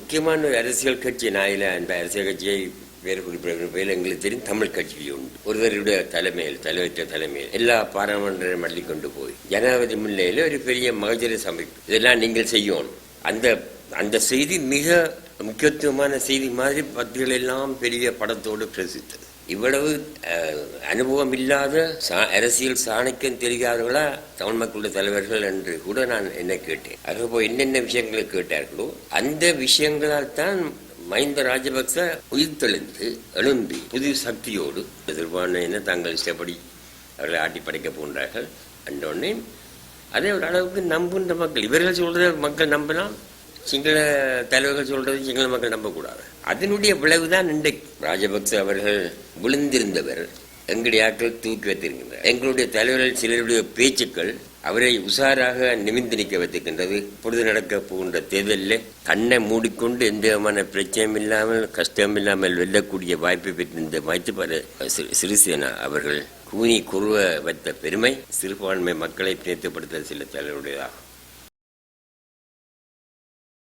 முக்கியமான ஒரு அரசியல் கட்சி நாயில அந்த அரசியல் கட்சியை வேறு குறிப்பிட பேர் எங்களுக்கு தெரியும் தமிழ் கட்சியில் உண்டு. ஒருவருடைய தலைமையில் தலைவற்ற தலைமையில் எல்லா பாராளுமன்றம் மல்லி கொண்டு போய் ஜனாதிபதி முன்னிலையில் ஒரு பெரிய மகஜர சமைப்பு இதெல்லாம் நீங்கள் செய்யணும். அந்த அந்த செய்தி மிக முக்கியத்துவமான செய்தி மாதிரி பத்திரிகைகள் எல்லாம் பெரிய படத்தோடு பிரசித்தது இவ்வளவு அனுபவம் இல்லாத சா- அரசியல் சாணக்கியம் தெரியாதவர்களா தமிழ் மக்களுடைய தலைவர்கள் என்று கூட நான் என்ன கேட்டேன். அவர்கள் போய் என்னென்ன விஷயங்களை கேட்டார்களோ அந்த விஷயங்களால் தான் மஹிந்த ராஜபக்ச உயிர்த்தெழுந்து எழும்பி புது சக்தியோடு எதிர்பார்ன தாங்கள் இஷ்டப்படி அவர்களை ஆட்டி படைக்க போன்றார்கள். அன்றோடனே அதே ஒரு அளவுக்கு நம்புன்ற மக்கள் இவர்கள் சொல்றத மக்கள் நம்பலாம் சிங்கள தலைவர்கள் சொல்றது சிங்கள மக்கள் நம்பக்கூடாது. அதனுடைய விளைவுதான் இன்றைக்கு. ராஜபக்ச அவர்கள் விழுந்திருந்தவர். எங்களுடைய ஆட்கள் தூக்கி வைத்திருக்கின்றனர் எங்களுடைய தலைவர்கள் சிலருடைய பேச்சுக்கள் அவரை உஷாராக நிமிந்து நிற்க வைத்திருக்கின்றது. பொழுது நடக்க போகின்ற தேர்தலில் கண்ணை மூடிக்கொண்டு எந்த விதமான பிரச்சனையும் இல்லாமல் கஷ்டம் இல்லாமல் வெல்லக்கூடிய வாய்ப்பை பெற்றிருந்த மைத்துப்பார சிறிசேனா அவர்கள் கூனி குருவ வைத்த பெருமை சிறுபான்மை மக்களை பிணைத்துப்படுத்த சில தலைவருடையதாகும்.